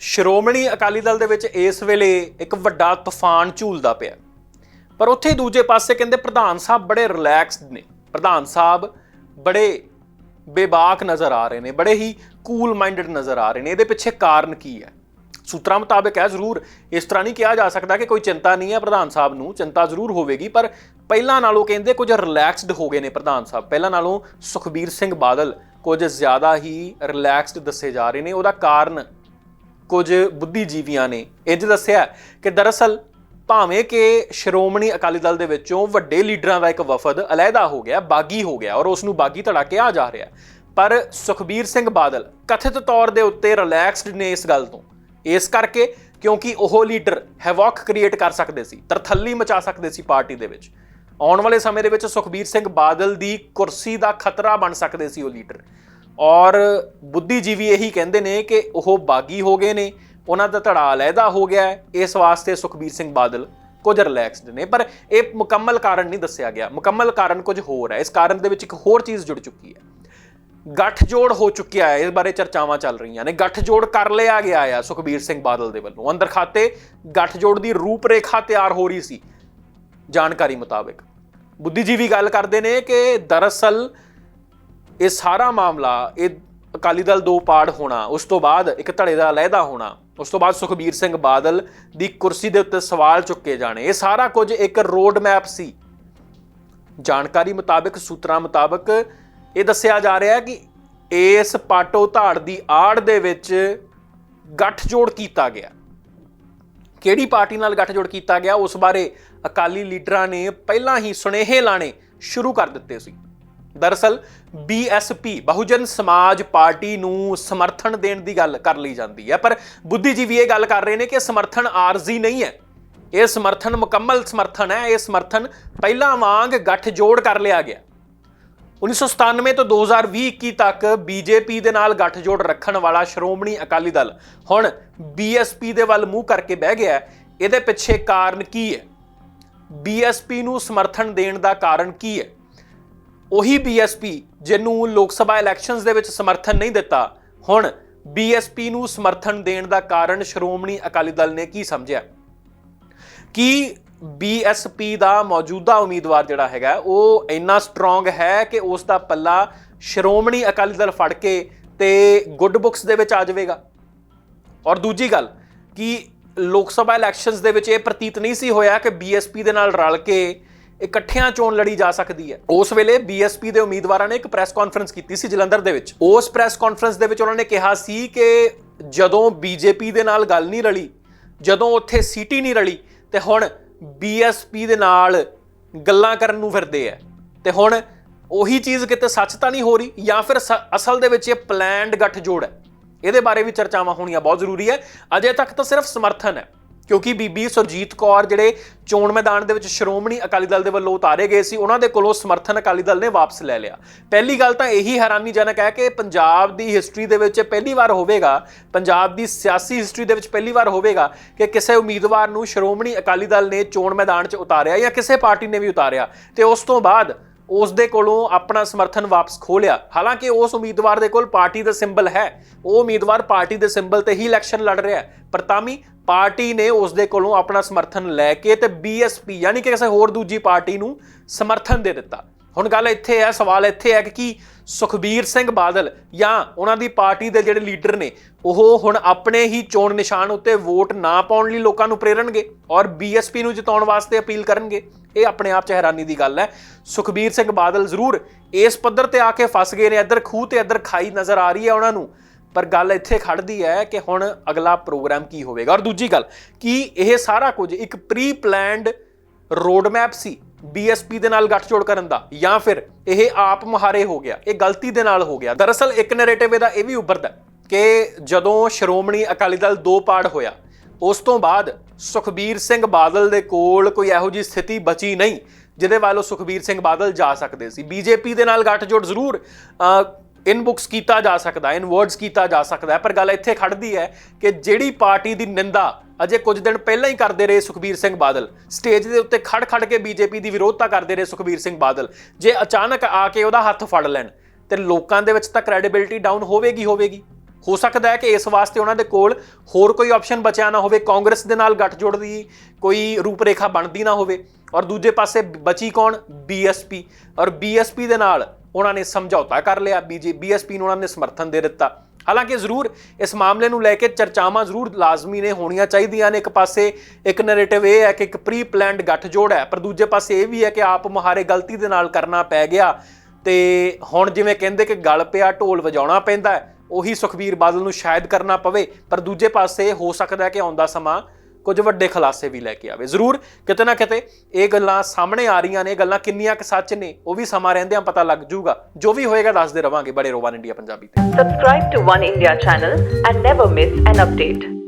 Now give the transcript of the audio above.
ਸ਼੍ਰੋਮਣੀ ਅਕਾਲੀ ਦਲ ਦੇ ਵਿੱਚ ਇਸ ਵੇਲੇ ਇੱਕ ਵੱਡਾ ਤੂਫਾਨ ਝੂਲਦਾ ਪਿਆ ਪਰ ਉੱਥੇ ਦੂਜੇ ਪਾਸੇ ਕਹਿੰਦੇ ਪ੍ਰਧਾਨ ਸਾਹਿਬ ਬੜੇ ਰਿਲੈਕਸਡ ਨੇ। ਪ੍ਰਧਾਨ ਸਾਹਿਬ ਬੜੇ ਬੇਬਾਕ ਨਜ਼ਰ ਆ ਰਹੇ ਨੇ, ਬੜੇ ਹੀ ਕੂਲ ਮਾਈਂਡਡ ਨਜ਼ਰ ਆ ਰਹੇ ਨੇ। ਇਹਦੇ ਪਿੱਛੇ ਕਾਰਨ ਕੀ ਹੈ? ਸੂਤਰਾਂ ਮੁਤਾਬਕ ਹੈ ਜ਼ਰੂਰ ਇਸ ਤਰ੍ਹਾਂ ਨਹੀਂ ਕਿਹਾ ਜਾ ਸਕਦਾ ਕਿ ਕੋਈ ਚਿੰਤਾ ਨਹੀਂ ਹੈ ਪ੍ਰਧਾਨ ਸਾਹਿਬ ਨੂੰ, ਚਿੰਤਾ ਜ਼ਰੂਰ ਹੋਵੇਗੀ, ਪਰ ਪਹਿਲਾਂ ਨਾਲੋਂ ਕਹਿੰਦੇ ਕੁਝ ਰਿਲੈਕਸਡ ਹੋ ਗਏ ਨੇ ਪ੍ਰਧਾਨ ਸਾਹਿਬ। ਪਹਿਲਾਂ ਨਾਲੋਂ ਸੁਖਬੀਰ ਸਿੰਘ ਬਾਦਲ ਕੁਝ ਜ਼ਿਆਦਾ ਹੀ ਰਿਲੈਕਸਡ ਦੱਸੇ ਜਾ ਰਹੇ ਨੇ। ਉਹਦਾ ਕਾਰਨ ਕੁਝ ਬੁੱਧੀਜੀਵੀਆਂ ਨੇ ਇੰਜ ਦੱਸਿਆ ਕਿ ਦਰਅਸਲ ਭਾਵੇਂ ਕਿ ਸ਼੍ਰੋਮਣੀ ਅਕਾਲੀ ਦਲ ਦੇ ਵਿੱਚੋਂ ਵੱਡੇ ਲੀਡਰਾਂ ਦਾ ਇੱਕ ਵਫਦ ਅਲੱਗਾ ਹੋ ਗਿਆ, ਬਾਗੀ ਹੋ ਗਿਆ ਔਰ ਉਸ ਨੂੰ ਬਾਗੀ ਧੜਾ ਕੇ ਆ ਜਾ ਰਿਹਾ ਪਰ ਸੁਖਬੀਰ ਸਿੰਘ ਬਾਦਲ ਕਥਿਤ ਤੌਰ ਦੇ ਉੱਤੇ ਰਿਲੈਕਸਡ ਨੇ ਇਸ ਗੱਲ ਤੋਂ। ਇਸ ਕਰਕੇ ਕਿਉਂਕਿ ਉਹ ਲੀਡਰ ਹੈਵੋਕ ਕ੍ਰੀਏਟ ਕਰ ਸਕਦੇ ਸੀ, ਤਰਥੱਲੀ ਮਚਾ ਸਕਦੇ ਸੀ ਪਾਰਟੀ ਦੇ ਵਿੱਚ। ਆਉਣ ਵਾਲੇ ਸਮੇਂ ਦੇ ਵਿੱਚ ਸੁਖਬੀਰ ਸਿੰਘ ਬਾਦਲ ਦੀ ਕੁਰਸੀ ਦਾ ਖਤਰਾ ਬਣ ਸਕਦੇ ਸੀ ਉਹ ਲੀਡਰ। ਔਰ ਬੁੱਧੀਜੀਵੀ ਇਹੀ ਕਹਿੰਦੇ ਨੇ ਕਿ ਉਹ ਬਾਗੀ ਹੋ ਗਏ ਨੇ, ਉਹਨਾਂ ਦਾ ਧੜਾ ਅਲੱਗਾ ਹੋ ਗਿਆ ਹੈ, ਇਸ ਵਾਸਤੇ ਸੁਖਬੀਰ ਸਿੰਘ ਬਾਦਲ ਕੁਝ ਰਿਲੈਕਸਡ ਨੇ, ਪਰ ਇਹ ਮੁਕੰਮਲ ਕਾਰਨ ਨਹੀਂ ਦੱਸਿਆ ਗਿਆ, ਮੁਕੰਮਲ ਕਾਰਨ ਕੁਝ ਹੋਰ ਹੈ, ਇਸ ਕਾਰਨ ਦੇ ਵਿੱਚ ਇੱਕ ਹੋਰ ਚੀਜ਼ ਜੁੜ ਚੁੱਕੀ ਹੈ। ਗੱਠਜੋੜ ਹੋ ਚੁੱਕਿਆ ਹੈ, ਇਸ ਬਾਰੇ ਚਰਚਾਵਾਂ ਚੱਲ ਰਹੀਆਂ ਨੇ, ਗੱਠਜੋੜ ਕਰ ਲਿਆ ਗਿਆ ਆ ਸੁਖਬੀਰ ਸਿੰਘ ਬਾਦਲ ਦੇ ਵੱਲੋਂ। ਅੰਦਰ ਖਾਤੇ ਗੱਠਜੋੜ ਦੀ ਰੂਪਰੇਖਾ ਤਿਆਰ ਹੋ ਰਹੀ ਸੀ, ਜਾਣਕਾਰੀ ਮੁਤਾਬਕ। ਬੁੱਧੀਜੀਵੀ ਗੱਲ ਕਰਦੇ ਨੇ ਕਿ ਦਰਅਸਲ ਇਹ ਸਾਰਾ ਮਾਮਲਾ, ਇਹ ਅਕਾਲੀ ਦਲ ਦੋ ਪਾੜ ਹੋਣਾ, ਉਸ ਤੋਂ ਬਾਅਦ ਇੱਕ ਧੜੇ ਦਾ ਅਲੱਗਾ ਹੋਣਾ, ਉਸ ਤੋਂ ਬਾਅਦ ਸੁਖਬੀਰ ਸਿੰਘ ਬਾਦਲ ਦੀ ਕੁਰਸੀ ਦੇ ਉੱਤੇ ਸਵਾਲ ਚੁੱਕੇ ਜਾਣੇ। ਇਹ ਸਾਰਾ ਕੁਝ ਇੱਕ ਰੋਡ ਮੈਪ ਸੀ। ਜਾਣਕਾਰੀ ਮੁਤਾਬਕ, ਸੂਤਰਾਂ ਮੁਤਾਬਕ ਇਹ ਦੱਸਿਆ ਜਾ ਰਿਹਾ ਹੈ ਕਿ ਇਸ ਪਾਟੋ ਧਾੜ ਦੀ ਆੜ ਦੇ ਵਿੱਚ ਗੱਠਜੋੜ ਕੀਤਾ ਗਿਆ। ਕਿਹੜੀ ਪਾਰਟੀ ਨਾਲ ਗੱਠਜੋੜ ਕੀਤਾ ਗਿਆ? ਉਸ ਬਾਰੇ ਅਕਾਲੀ ਲੀਡਰਾਂ ਨੇ ਪਹਿਲਾਂ ਹੀ ਸੁਨੇਹੇ ਲਾਣੇ ਸ਼ੁਰੂ ਕਰ ਦਿੱਤੇ ਸੀ। ਦਰਅਸਲ ਬੀਐਸਪੀ ਬਹੁਜਨ ਸਮਾਜ ਪਾਰਟੀ ਨੂੰ ਸਮਰਥਨ ਦੇਣ ਦੀ ਗੱਲ ਕਰ ਲਈ ਜਾਂਦੀ ਹੈ। ਪਰ ਬੁੱਧੀਜੀਵੀ ਇਹ ਗੱਲ ਕਰ ਰਹੇ ਨੇ ਕਿ ਸਮਰਥਨ ਆਰਜ਼ੀ ਨਹੀਂ ਹੈ। ਇਹ ਸਮਰਥਨ ਮੁਕੰਮਲ ਸਮਰਥਨ ਹੈ। ਇਹ ਸਮਰਥਨ ਪਹਿਲਾਂ ਵਾਂਗ ਗੱਠਜੋੜ ਕਰ ਲਿਆ ਗਿਆ। 1997 ਤੋਂ 2020-21 ਤੱਕ ਬੀਜੇਪੀ ਦੇ ਨਾਲ ਗੱਠਜੋੜ ਰੱਖਣ ਵਾਲਾ ਸ਼੍ਰੋਮਣੀ ਅਕਾਲੀ ਦਲ ਹੁਣ ਬੀਐਸਪੀ ਦੇ ਵੱਲ ਮੂੰਹ ਕਰਕੇ ਬਹਿ ਗਿਆ ਇਹਦੇ ਪਿੱਛੇ ਕਾਰਨ ਕੀ ਹੈ? ਬੀਐਸਪੀ ਨੂੰ ਸਮਰਥਨ ਦੇਣ ਦਾ ਕਾਰਨ ਕੀ ਹੈ? ਉਹੀ ਬੀਐਸਪੀ ਜਿਹਨੂੰ ਲੋਕ ਸਭਾ ਇਲੈਕਸ਼ਨਸ ਦੇ ਵਿੱਚ ਸਮਰਥਨ ਨਹੀਂ ਦਿੱਤਾ। ਹੁਣ ਬੀਐਸਪੀ ਨੂੰ ਸਮਰਥਨ ਦੇਣ ਦਾ ਕਾਰਨ ਸ਼੍ਰੋਮਣੀ ਅਕਾਲੀ ਦਲ ਨੇ ਕੀ ਸਮਝਿਆ? ਕਿ ਬੀਐਸਪੀ ਦਾ ਮੌਜੂਦਾ ਉਮੀਦਵਾਰ ਜਿਹੜਾ ਹੈਗਾ, ਉਹ ਇੰਨਾ ਸਟਰੋਂਗ ਹੈ ਕਿ ਉਸ ਦਾ ਪੱਲਾ ਸ਼੍ਰੋਮਣੀ ਅਕਾਲੀ ਦਲ ਫੜ ਕੇ ਤੇ ਗੁੱਡ ਬੁక్స్ ਦੇ ਵਿੱਚ ਆ ਜਾਵੇਗਾ? ਔਰ ਦੂਜੀ ਗੱਲ, ਕਿ ਲੋਕ ਸਭਾ ਇਲੈਕਸ਼ਨਸ ਦੇ ਵਿੱਚ ਇਹ ਪ੍ਰਤੀਤ ਨਹੀਂ ਸੀ ਹੋਇਆ ਕਿ ਬੀਐਸਪੀ ਦੇ ਨਾਲ ਰਲ ਕੇ ਇਕੱਠਿਆਂ ਚੋਣ ਲੜੀ ਜਾ ਸਕਦੀ ਹੈ। ਉਸ ਵੇਲੇ ਬੀਐਸਪੀ ਦੇ ਉਮੀਦਵਾਰਾਂ ਨੇ ਇੱਕ ਪ੍ਰੈਸ ਕਾਨਫਰੰਸ ਕੀਤੀ ਸੀ ਜਲੰਧਰ ਦੇ ਵਿੱਚ। ਉਸ ਪ੍ਰੈਸ ਕਾਨਫਰੰਸ ਦੇ ਵਿੱਚ ਉਹਨਾਂ ਨੇ ਕਿਹਾ ਸੀ ਕਿ ਜਦੋਂ ਬੀਜੇਪੀ ਦੇ ਨਾਲ ਗੱਲ ਨਹੀਂ ਰਲੀ, ਜਦੋਂ ਉੱਥੇ ਸੀਟੀ ਨਹੀਂ ਰਲੀ, ਤੇ ਹੁਣ ਬੀਐਸਪੀ ਦੇ ਨਾਲ ਗੱਲਾਂ ਕਰਨ ਨੂੰ ਫਿਰਦੇ ਆ। ਤੇ ਹੁਣ ਉਹੀ ਚੀਜ਼ ਕਿਤੇ ਸੱਚ ਤਾਂ ਨਹੀਂ ਹੋ ਰਹੀ ਜਾਂ ਫਿਰ ਸ- ਅਸਲ ਦੇ ਵਿੱਚ ਇਹ ਪਲਾਨਡ ਗੱਠਜੋੜ ਹੈ। ਇਹਦੇ ਬਾਰੇ ਵੀ ਚਰਚਾਵਾਂ ਹੋਣੀਆਂ ਬਹੁਤ ਜ਼ਰੂਰੀ ਹੈ। ਅਜੇ ਤੱਕ ਤਾਂ ਸਿਰਫ ਸਮਰਥਨ ਹੈ। ਕਿਉਂਕਿ ਬੀਬੀ ਸੁਰਜੀਤ ਕੌਰ ਜਿਹੜੇ ਚੋਣ ਮੈਦਾਨ ਦੇ ਵਿੱਚ ਸ਼੍ਰੋਮਣੀ ਅਕਾਲੀ ਦਲ ਦੇ ਵੱਲੋਂ ਉਤਾਰੇ ਗਏ ਸੀ, ਉਹਨਾਂ ਦੇ ਕੋਲੋਂ ਸਮਰਥਨ ਅਕਾਲੀ ਦਲ ਨੇ ਵਾਪਸ ਲੈ ਲਿਆ। ਪਹਿਲੀ ਗੱਲ ਤਾਂ ਇਹੀ ਹੈਰਾਨੀਜਨਕ ਹੈ ਕਿ ਪੰਜਾਬ ਦੀ ਹਿਸਟਰੀ ਦੇ ਵਿੱਚ ਪਹਿਲੀ ਵਾਰ ਹੋਵੇਗਾ, ਪੰਜਾਬ ਦੀ ਸਿਆਸੀ ਹਿਸਟਰੀ ਦੇ ਵਿੱਚ ਪਹਿਲੀ ਵਾਰ ਹੋਵੇਗਾ ਕਿ ਕਿਸੇ ਉਮੀਦਵਾਰ ਨੂੰ ਸ਼੍ਰੋਮਣੀ ਅਕਾਲੀ ਦਲ ਨੇ ਚੋਣ ਮੈਦਾਨ 'ਚ ਉਤਾਰਿਆ ਜਾਂ ਕਿਸੇ ਪਾਰਟੀ ਨੇ ਵੀ ਉਤਾਰਿਆ। ਤੇ ਉਸ ਤੋਂ ਬਾਅਦ ਉਸ ਦੇ ਕੋਲੋਂ ਆਪਣਾ ਸਮਰਥਨ ਵਾਪਸ ਖੋ ਲਿਆ। ਹਾਲਾਂਕਿ ਉਸ ਉਮੀਦਵਾਰ ਦੇ ਕੋਲ ਪਾਰਟੀ ਦਾ ਸਿੰਬਲ ਹੈ। ਉਹ ਉਮੀਦਵਾਰ ਪਾਰਟੀ ਦੇ ਸਿੰਬਲ ਤੇ ਹੀ ਇਲੈਕਸ਼ਨ ਲੜ ਰਿਹਾ ਹੈ। ਪਰ ਤਾਂ ਵੀ ਪਾਰਟੀ ਨੇ ਉਸ ਦੇ ਕੋਲੋਂ ਆਪਣਾ ਸਮਰਥਨ ਲੈ ਕੇ ਤੇ ਬੀਐਸਪੀ, ਯਾਨੀ ਕਿ ਕਿਸੇ ਹੋਰ ਦੂਜੀ ਪਾਰਟੀ ਨੂੰ ਸਮਰਥਨ ਦੇ ਦਿੱਤਾ। ਹੁਣ ਗੱਲ ਇੱਥੇ ਹੈ ਸਵਾਲ ਇੱਥੇ ਹੈ ਕਿ ਕੀ ਸੁਖਬੀਰ ਸਿੰਘ ਬਾਦਲ ਜਾਂ ਉਹਨਾਂ ਦੀ ਪਾਰਟੀ ਦੇ ਜਿਹੜੇ ਲੀਡਰ ਨੇ, ਉਹ ਹੁਣ ਆਪਣੇ ਹੀ ਚੋਣ ਨਿਸ਼ਾਨ ਉੱਤੇ ਵੋਟ ਨਾ ਪਾਉਣ ਲਈ ਲੋਕਾਂ ਨੂੰ ਪ੍ਰੇਰਣਗੇ ਔਰ ਬੀਐਸਪੀ ਨੂੰ ਜਿਤਾਉਣ ਵਾਸਤੇ ਅਪੀਲ ਕਰਨਗੇ? ਇਹ ਆਪਣੇ ਆਪ 'ਚ ਹੈਰਾਨੀ ਦੀ ਗੱਲ ਹੈ। ਸੁਖਬੀਰ ਸਿੰਘ ਬਾਦਲ ਜ਼ਰੂਰ ਇਸ ਪੱਧਰ ਤੇ ਆ ਕੇ ਫਸ ਗਏ ਨੇ, ਇੱਧਰ ਖੂਹ ਤੇ ਇੱਧਰ ਖਾਈ ਨਜ਼ਰ ਆ ਰਹੀ ਹੈ ਉਹਨਾਂ ਨੂੰ। ਪਰ ਗੱਲ ਇੱਥੇ ਖੜਦੀ ਹੈ ਕਿ ਹੁਣ ਅਗਲਾ ਪ੍ਰੋਗਰਾਮ ਕੀ ਹੋਵੇਗਾ? ਔਰ ਦੂਜੀ ਗੱਲ, ਕਿ ਇਹ ਸਾਰਾ ਕੁਝ ਇੱਕ ਪ੍ਰੀ ਪਲਾਨਡ ਰੋਡ ਮੈਪ ਸੀ ਬੀਐਸਪੀ ਦੇ ਨਾਲ ਗੱਠਜੋੜ ਕਰਨ ਦਾ, ਜਾਂ ਫਿਰ ਇਹ ਆਪ ਮੁਹਾਰੇ ਹੋ ਗਿਆ, ਇਹ ਗਲਤੀ ਦੇ ਨਾਲ ਹੋ ਗਿਆ। ਦਰਅਸਲ ਇੱਕ ਨੈਰੇਟਿਵ ਇਹਦਾ ਇਹ ਵੀ ਉੱਭਰਦਾ ਕਿ ਜਦੋਂ ਸ਼੍ਰੋਮਣੀ ਅਕਾਲੀ ਦਲ ਦੋ ਪਾੜ ਹੋਇਆ, ਉਸ ਤੋਂ ਬਾਅਦ ਸੁਖਬੀਰ ਸਿੰਘ ਬਾਦਲ ਦੇ ਕੋਲ ਕੋਈ ਇਹੋ ਜਿਹੀ ਸਥਿਤੀ ਬਚੀ ਨਹੀਂ, ਜਿਹਦੇ ਵੱਲ ਉਹ ਸੁਖਬੀਰ ਸਿੰਘ ਬਾਦਲ ਜਾ ਸਕਦੇ ਸੀ। ਬੀਜੇਪੀ ਦੇ ਨਾਲ ਗੱਠਜੋੜ ਜ਼ਰੂਰ ਇਨ ਬੁక్స్ ਕੀਤਾ ਜਾ ਸਕਦਾ ਇਨ ਵਰਡਸ ਕੀਤਾ ਜਾ ਸਕਦਾ ਪਰ ਗੱਲ ਇੱਥੇ ਖੜਦੀ ਹੈ ਕਿ ਜਿਹੜੀ ਪਾਰਟੀ ਦੀ ਨਿੰਦਾ ਅਜੇ ਕੁਝ ਦਿਨ ਪਹਿਲਾਂ ਹੀ ਕਰਦੇ ਰਹੇ ਸੁਖਬੀਰ ਸਿੰਘ ਬਾਦਲ, ਸਟੇਜ ਦੇ ਉੱਤੇ ਖੜ ਖੜ ਕੇ ਬੀਜੇਪੀ ਦੀ ਵਿਰੋਧਤਾ ਕਰਦੇ ਰਹੇ ਸੁਖਬੀਰ ਸਿੰਘ ਬਾਦਲ, ਜੇ ਅਚਾਨਕ ਆ ਕੇ ਉਹਦਾ ਹੱਥ ਫੜ ਲੈਣ, ਤੇ ਲੋਕਾਂ ਦੇ ਵਿੱਚ ਤਾਂ ਕ੍ਰੈਡੀਬਿਲਟੀ ਡਾਊਨ ਹੋਵੇਗੀ ਹੋਵੇਗੀ। ਹੋ ਸਕਦਾ ਹੈ ਕਿ ਇਸ ਵਾਸਤੇ ਉਹਨਾਂ ਦੇ ਕੋਲ ਹੋਰ ਕੋਈ ਆਪਸ਼ਨ ਬਚਿਆ ਨਾ ਹੋਵੇ, ਕਾਂਗਰਸ ਦੇ ਨਾਲ ਗੱਠਜੋੜ ਦੀ ਕੋਈ ਰੂਪਰੇਖਾ ਬਣਦੀ ਨਾ ਹੋਵੇ, ਔਰ ਦੂਜੇ ਪਾਸੇ ਬਚੀ ਕੌਣ? ਬੀਐਸਪੀ ਔਰ ਬੀਐਸਪੀ ਦੇ ਨਾਲ ਉਹਨਾਂ ਨੇ ਸਮਝੌਤਾ ਕਰ ਲਿਆ, ਬੀਜੇ, ਬੀਐਸਪੀ ਨੂੰ ਉਹਨਾਂ ਨੇ ਸਮਰਥਨ ਦੇ ਦਿੱਤਾ। ਹਾਲਾਂਕਿ ਜ਼ਰੂਰ ਇਸ ਮਾਮਲੇ ਨੂੰ ਲੈ ਕੇ ਚਰਚਾਵਾਂ ਜ਼ਰੂਰ ਲਾਜ਼ਮੀ ਨੇ ਹੋਣੀਆਂ ਚਾਹੀਦੀਆਂ ਨੇ। ਇੱਕ ਪਾਸੇ ਇੱਕ ਨੈਰੇਟਿਵ ਇਹ ਹੈ ਕਿ ਇੱਕ ਪ੍ਰੀ ਪਲਾਨਡ ਗੱਠਜੋੜ ਹੈ, ਪਰ ਦੂਜੇ ਪਾਸੇ ਇਹ ਵੀ ਹੈ ਕਿ ਆਪ ਮੁਹਾਰੇ ਗਲਤੀ ਦੇ ਨਾਲ ਕਰਨਾ ਪੈ ਗਿਆ। ਤੇ ਹੁਣ ਜਿਵੇਂ ਕਹਿੰਦੇ ਕਿ ਗਲ ਪਿਆ, ਢੋਲ ਵਜਾਉਣਾ ਪੈਂਦਾ ਉਹੀ ਸੁਖਬੀਰ ਬਾਦਲ ਨੂੰ ਸ਼ਾਇਦ ਕਰਨਾ ਪਵੇ, ਪਰ ਦੂਜੇ ਪਾਸੇ ਹੋ ਸਕਦਾ ਹੈ ਕਿ ਆਉਂਦਾ ਸਮਾਂ ਕੁਝ ਵੱਡੇ ਖੁਲਾਸੇ ਵੀ ਲੈ ਕੇ ਆਵੇ। ਜ਼ਰੂਰ ਕਿਤੇ ਨਾ ਕਿਤੇ ਇਹ ਗੱਲਾਂ ਸਾਹਮਣੇ ਆ ਰਹੀਆਂ ਨੇ, ਇਹ ਗੱਲਾਂ ਕਿੰਨੀਆਂ ਕੁ ਸੱਚ ਨੇ, ਉਹ ਵੀ ਸਮਾਂ ਰਹਿੰਦਿਆਂ ਪਤਾ ਲੱਗ ਜਾਊਗਾ। ਜੋ ਵੀ ਹੋਏਗਾ ਦੱਸਦੇ ਰਵਾਂਗੇ ਬੜੇ ਰੋਵਾਨ ਇੰਡੀਆ ਪੰਜਾਬੀ ਤੇ। Subscribe to One India channel and never miss an update.